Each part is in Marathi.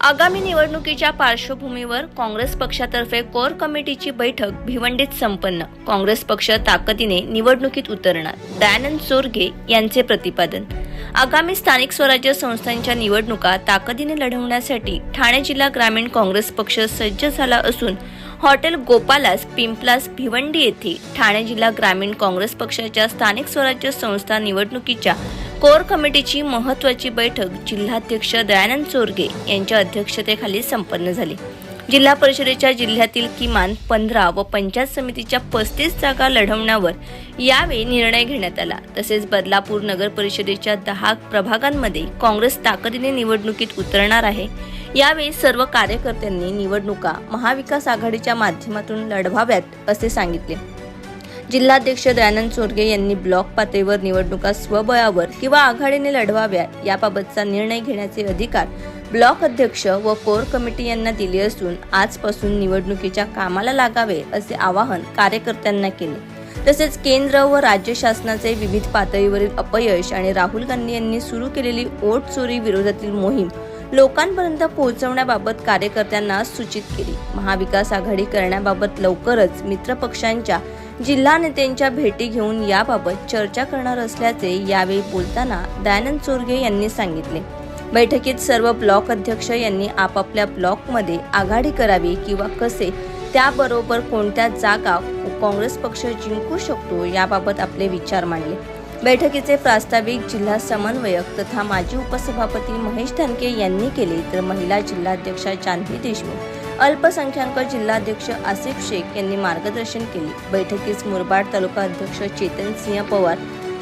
आगामी निवडणुकीच्या पार्श्वभूमीवर काँग्रेस पक्षातर्फे कोर कमिटीची बैठक भिवंडीत संपन्न. काँग्रेस पक्ष ताकदीने निवडणुकीत उतरणार. दयानंद चोरगे यांचे प्रतिपादन. आगामी स्थानिक स्वराज्य संस्थांच्या निवडणुका ताकदीने लढवण्यासाठी ठाणे जिल्हा ग्रामीण काँग्रेस पक्ष सज्ज झाला असून हॉटेल गोपालास पिंपलास भिवंडी येथे ठाणे जिल्हा ग्रामीण काँग्रेस पक्षाच्या स्थानिक स्वराज्य संस्था निवडणुकीच्या कोर कमिटीची महत्त्वाची बैठक जिल्हाध्यक्ष दयानंद चोरगे यांच्या अध्यक्षतेखाली संपन्न झाली. जिल्हा परिषदेच्या जिल्ह्यातील किमान पंधरा व पंचायत समितीच्या पस्तीस जागा लढवण्यावर यावेळी निर्णय घेण्यात आला. तसेच बदलापूर नगर परिषदेच्या दहा प्रभागांमध्ये काँग्रेस ताकदीने निवडणुकीत उतरणार आहे. यावेळी सर्व कार्यकर्त्यांनी निवडणुका महाविकास आघाडीच्या माध्यमातून लढवाव्यात असे सांगितले. जिल्हाध्यक्ष दयानंद चोरगे यांनी ब्लॉक पातळीवर निवडणुका स्वबळावर किंवा आघाडीने लढवाव्या याबाबतचा निर्णय घेण्याचे अधिकार ब्लॉक अध्यक्ष व कोर कमिटी यांना दिले असून आजपासून निवडणुकीच्या कामाला लागावे असे आवाहन कार्यकर्त्यांना केले. तसेच केंद्र व राज्य शासनाचे विविध पातळीवरील अपयश आणि राहुल गांधी यांनी सुरू केलेली ओट चोरी विरोधातील मोहीम लोकांपर्यंत पोहोचवण्याबाबत कार्यकर्त्यांना सूचित केली. महाविकास आघाडी करण्याबाबत लवकरच मित्रपक्षांच्या जिल्हा नेत्यांच्या भेटी घेऊन याबाबत चर्चा करणार असल्याचे यावेळी बोलताना दयानंद चोरगे यांनी सांगितले. बैठकीत सर्व ब्लॉक अध्यक्ष यांनी आपापल्या ब्लॉकमध्ये आघाडी करावी किंवा कसे त्याबरोबर कोणत्या जागा काँग्रेस पक्ष जिंकू शकतो याबाबत आपले विचार मांडले. बैठकीचे प्रास्ताविक जिल्हा समन्वयक तथा माजी उपसभापती महेश धनके यांनी केले तर महिला जिल्हाध्यक्षा जान्हवी देशमुख अल्पसंख्याक जिल्हाध्यक्ष आसिफ शेख यांनी मार्गदर्शन केले. बैठकीस मुरबाड तालुका अध्यक्ष चेतन सिंह पवार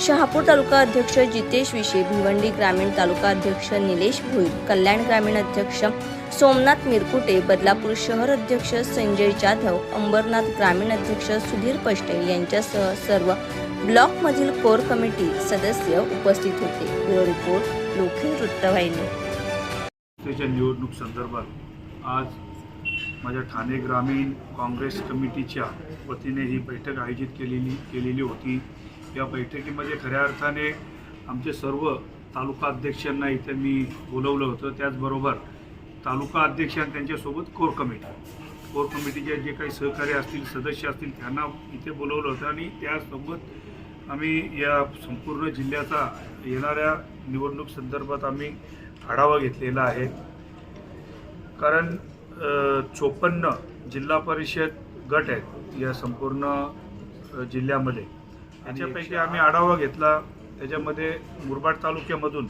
शहापूर तालुका अध्यक्ष जितेश विशे भिवंडी ग्रामीण तालुका अध्यक्ष निलेश भोईर कल्याण ग्रामीण अध्यक्ष सोमनाथ मिरकुटे बदलापूर शहर अध्यक्ष संजय जाधव अंबरनाथ ग्रामीण अध्यक्ष सुधीर पष्टे यांच्यासह सर्व ब्लॉकमधील कोर कमिटी सदस्य उपस्थित होते. ब्युरो रिपोर्ट लोखी वृत्तवाहिनी. निवडणूक संदर्भात आज माझ्या ठाणे ग्रामीण काँग्रेस कमिटीच्या वतीने ही बैठक आयोजित केलेली केलेली होती. या बैठकीमध्ये खऱ्या अर्थाने आमचे सर्व तालुका अध्यक्षांना इथे मी बोलवलं होतं. त्याचबरोबर तालुका अध्यक्ष आणि त्यांच्यासोबत कोर कमिटी. कोर कमिटीचे जे काही सहकारी असतील सदस्य असतील त्यांना इथे बोलवलं होतं आणि त्यासोबत आम्ही या संपूर्ण जिल्ह्याचा येणाऱ्या निवडणूक संदर्भात आम्ही आढावा घेतलेला आहे. कारण चोपन्न जिल्हा परिषद गट आहेत या संपूर्ण जिल्ह्यामध्ये. त्याच्यापैकी आम्ही आढावा घेतला. त्याच्यामध्ये मुरबाड तालुक्यामधून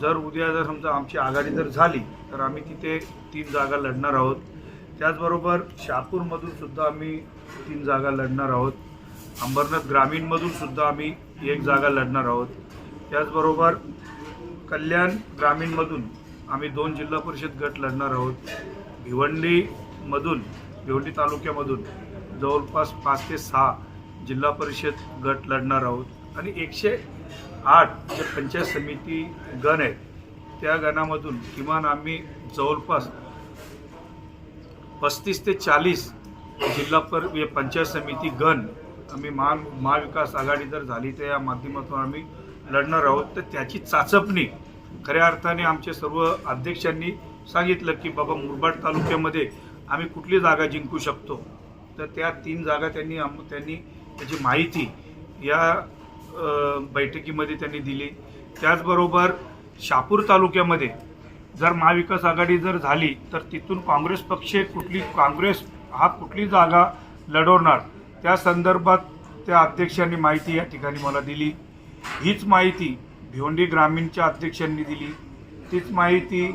जर उद्या जर समजा आमची आघाडी जर झाली तर आम्ही तिथे तीन जागा लढणार आहोत. त्याचबरोबर शहापूरमधून सुद्धा आम्ही तीन जागा लढणार आहोत. अंबरनाथ ग्रामीणमधून सुद्धा आम्ही एक जागा लढणार आहोत. त्याचबरोबर कल्याण ग्रामीणमधून आम्ही दोन जिल्हा परिषद गट लढणार आहोत. भिवंडीमधून भिवंडी तालुक्यामधून जवळपास पाच ते सहा जिल्हा परिषद गट लढणार आहोत. आणि एकशे आठ जे पंचायत समिती गण आहेत त्या गणामधून किमान आम्ही जवळपास पस्तीस ते चाळीस जिल्हा पर म्हणजे पंचायत समिती गण आम्ही महा महाविकास आघाडी जर झाली तर या माध्यमातून आम्ही लढणार आहोत. तर त्याची चाचपणी खऱ्या अर्थाने आमचे सर्व अध्यक्षांनी सांगितलं की बाबा मुरबाड तालुक्यामध्ये आम्ही कुठली जागा जिंकू शकतो? तर त्या तीन जागा त्यांनी आम त्यांनी त्याची माहिती या बैठकीमध्ये त्यांनी दिली. त्याचबरोबर शापूर तालुक्यामध्ये जर महाविकास आघाडी जर झाली तर तिथून काँग्रेस पक्ष कुठली काँग्रेस हा कुठली जागा लढवणार? त्या संदर्भात त्या अध्यक्षांनी माहिती या ठिकाणी मला दिली. हीच माहिती भिवंडी ग्रामीणच्या अध्यक्षांनी दिली. तीच माहिती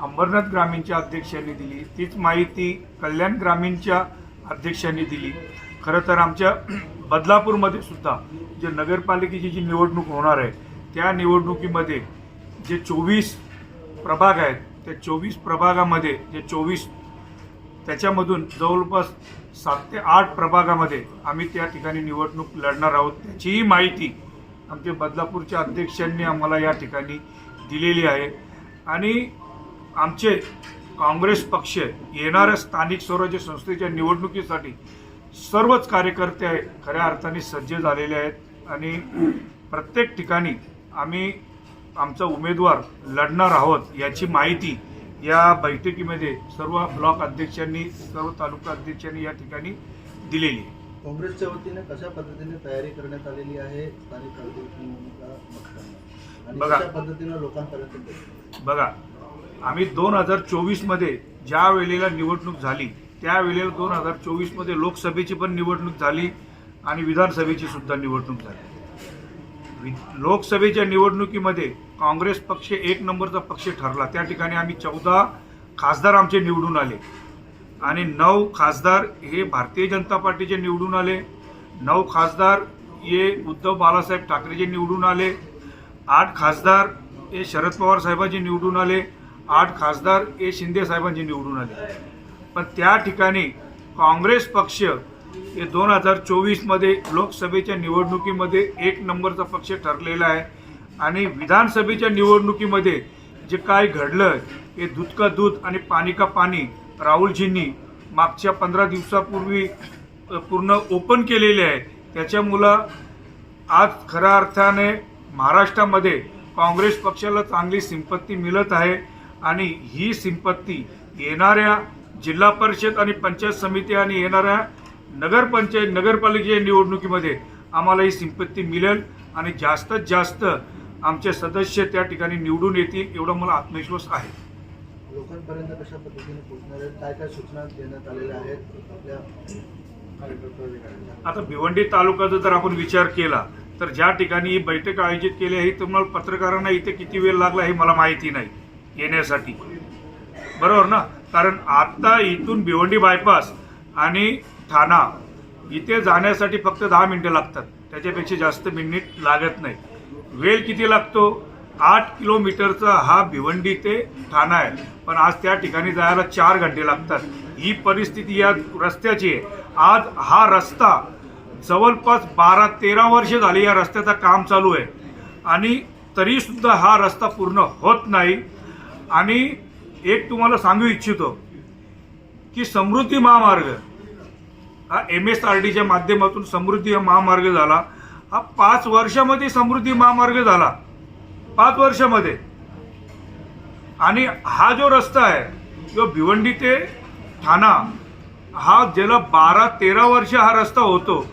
अंबरनाथ ग्रामीणच्या अध्यक्षांनी दिली. तीच माहिती कल्याण ग्रामीणच्या अध्यक्षांनी दिली. खरं तर आमच्या बदलापूरमध्ये सुद्धा जे नगरपालिकेची जी निवडणूक होणार आहे त्या निवडणुकीमध्ये जे चोवीस प्रभाग आहेत त्या चोवीस प्रभागामध्ये जे चोवीस त्याच्यामधून जवळपास सात ते आठ प्रभागामध्ये आम्ही त्या ठिकाणी निवडणूक लढणार आहोत त्याचीही माहिती आमचे बदलापूरच्या अध्यक्षांनी आम्हाला या ठिकाणी दिलेली आहे. आणि आमचे काँग्रेस पक्ष येणाऱ्या स्थानिक स्वराज्य संस्थेच्या निवडणुकीसाठी सर्वच कार्यकर्ते खऱ्या अर्थाने सज्ज झालेले आहेत आणि प्रत्येक ठिकाणी आम्ही आमचा उमेदवार लढणार आहोत याची माहिती या बैठकीमध्ये सर्व ब्लॉक अध्यक्षांनी सर्व तालुका अध्यक्षांनी या ठिकाणी दिलेली आहे काँग्रेसच्या वतीने कशा पद्धतीने तयारी करण्यात आलेली आहे स्थानिक बघा. पद्धतीने लोकांपर्यंत? बघा आम्ही दोन हजार चोवीसमध्ये ज्या वेळेला निवडणूक झाली त्यावेळेला दोन हजार चोवीसमध्ये लोकसभेची पण निवडणूक झाली आणि विधानसभेची सुद्धा निवडणूक झाली. वि- लोकसभेच्या निवडणुकीमध्ये काँग्रेस पक्ष एक नंबरचा पक्ष ठरला. त्या ठिकाणी आम्ही चौदा खासदार आमचे निवडून आले. आणि नऊ खासदार हे भारतीय जनता पार्टीचे निवडून आले. नऊ खासदार हे उद्धव बाळासाहेब ठाकरेचे निवडून आले. आठ खासदार हे शरद पवार साहेबांचे निवडून आले. आठ खासदार हे शिंदेसाहेबांची निवडून आले. पण त्या ठिकाणी काँग्रेस पक्ष हे दोन हजार चोवीसमध्ये लोकसभेच्या निवडणुकीमध्ये एक नंबरचा पक्ष ठरलेला आहे. आणि विधानसभेच्या निवडणुकीमध्ये जे काय घडलं हे दूध का दूध आणि पाणी का पाणी राहुलजींनी मागच्या पंधरा दिवसापूर्वी पूर्ण ओपन केलेले आहे. त्याच्यामुळं आज खऱ्या अर्थाने महाराष्ट्रामध्ये काँग्रेस पक्षाला चांगली सिंपत्ती मिळत आहे. आणि ही सिंपत्ती येणाऱ्या जिल्हा परिषद आणि पंचायत समिती आणि येणाऱ्या नगरपंचायत नगरपालिकेच्या निवडणुकीमध्ये आम्हाला ही सिंपत्ती मिळेल आणि जास्तीत जास्त आमचे सदस्य त्या ठिकाणी निवडून येतील एवढा मला आत्मविश्वास आहे. लोकांपर्यंत कशा पद्धतीने पोहोचणार आहेत? काय काय सूचना देण्यात आलेल्या आहेत? आपल्या आता भिवंडी तालुक्याचा जर आपण विचार केला तर ज्या ठिकाणी ही बैठक आयोजित केली आहे तुम्हाला पत्रकारांना इथे किती वेळ लागला हे मला माहिती नाही. येण्यासाठी. बरोबर ना? कारण आत्ता इथून भिवंडी बायपास आणि ठाणा इथे जाण्यासाठी फक्त दहा मिनटं लागतात. त्याच्यापेक्षा जास्त मिनिट लागत नाही. वेळ किती लागतो? आठ किलोमीटरचा हा भिवंडी ते ठाणा आहे. पण आज त्या ठिकाणी जायला चार घंटे लागतात. ही परिस्थिती या रस्त्याची आहे. आज हा रस्ता जवळपास बारा तेरा वर्ष झाली या रस्त्याचं काम चालू आहे. आणि तरीसुद्धा हा रस्ता पूर्ण होत नाही. आणि एक तुम्हाला सांगू इच्छितो की समृद्धी महामार्ग हा एम एस आर डीच्या माध्यमातून समृद्धी महामार्ग झाला. हा पाच वर्षामध्ये समृद्धी महामार्ग झाला. पाच वर्षामध्ये. आणि हा जो रस्ता आहे जो भिवंडी ते ठाणा हा ज्याला बारा तेरा वर्ष हा रस्ता होतो.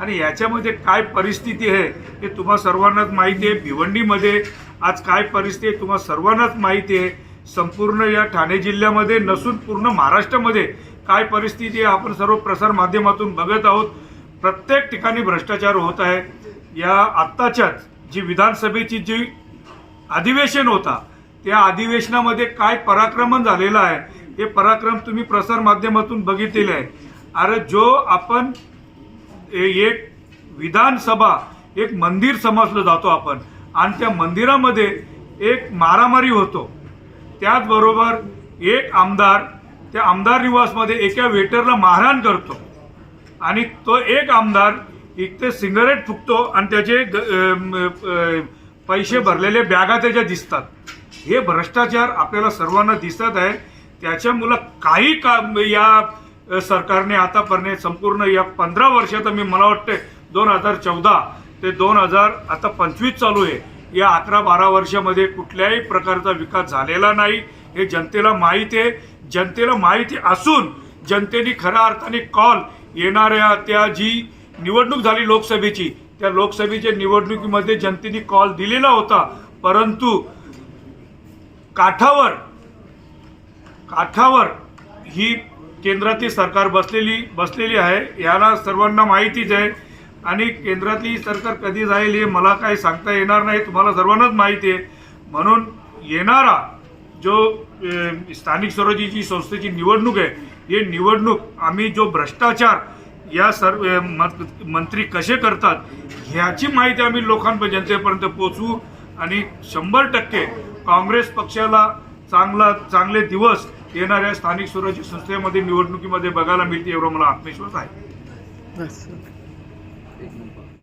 आणि याच्यामध्ये काय परिस्थिती आहे हे तुम्हा सर्वांनाच माहिती आहे. भिवंडीमध्ये आज काय परिस्थिती आहे तुम्हाला सर्वांनाच माहिती आहे. संपूर्ण या ठाणे जिल्ह्यामध्ये नसून पूर्ण महाराष्ट्रामध्ये काय परिस्थिती आहे आपण सर्व प्रसार माध्यमातून बघत आहोत. प्रत्येक ठिकाणी भ्रष्टाचार होत आहे. या आत्ताच्याच जी विधानसभेची जी अधिवेशन होता त्या अधिवेशनामध्ये काय पराक्रमण झालेलं आहे हे पराक्रम तुम्ही प्रसार माध्यमातून बघितलेले आहे. अरे जो आपण ए- एक विधानसभा एक मंदिर समजलं जातो आपण आणि त्या मंदिरामध्ये एक मारामारी होतो. त्याचबरोबर एक आमदार त्या आमदार निवासमध्ये एका वेटरला मारहाण करतो. आणि तो एक आमदार इथे सिगारेट फुकतो आणि त्याचे पैसे भरलेले बॅगा त्याच्या दिसतात. हे भ्रष्टाचार आपल्याला सर्वांना दिसत आहे. त्याच्यामुळं काही काम या सरकारने आतापर्यंत संपूर्ण या पंधरा वर्षात मी मला वाटतं दोन हजार चौदा ते दोन हजार आता पंचवीस चालू आहे. या अकरा बारा वर्षामध्ये कुठल्याही प्रकारचा विकास झालेला नाही. हे जनतेला माहिती आहे. जनतेला माहिती असून जनतेने खऱ्या अर्थाने कॉल येणाऱ्या त्या जी निवडणूक झाली लोकसभेची त्या लोकसभेच्या निवडणुकीमध्ये जनतेने कॉल दिलेला होता. परंतु काठावर काठावर ही केंद्रातील सरकार बसलेली बसलेली आहे. याला सर्वांना माहितीच आहे. आणि केंद्रातली सरकार कधी जाईल हे मला काही सांगता येणार नाही. तुम्हाला सर्वांनाच माहिती आहे. म्हणून येणारा जो स्थानिक स्वराज्याची संस्थेची निवडणूक आहे हे निवडणूक आम्ही जो भ्रष्टाचार या सर्व मंत्री कसे करतात ह्याची माहिती आम्ही लोकांपर्यंत जनतेपर्यंत पोचवू आणि शंभर टक्के काँग्रेस पक्षाला चांगला चांगले दिवस येणाऱ्या स्थानिक स्वराज्य संस्थेमध्ये निवडणुकीमध्ये बघायला मिळते एवढा मला आत्मविश्वास आहे.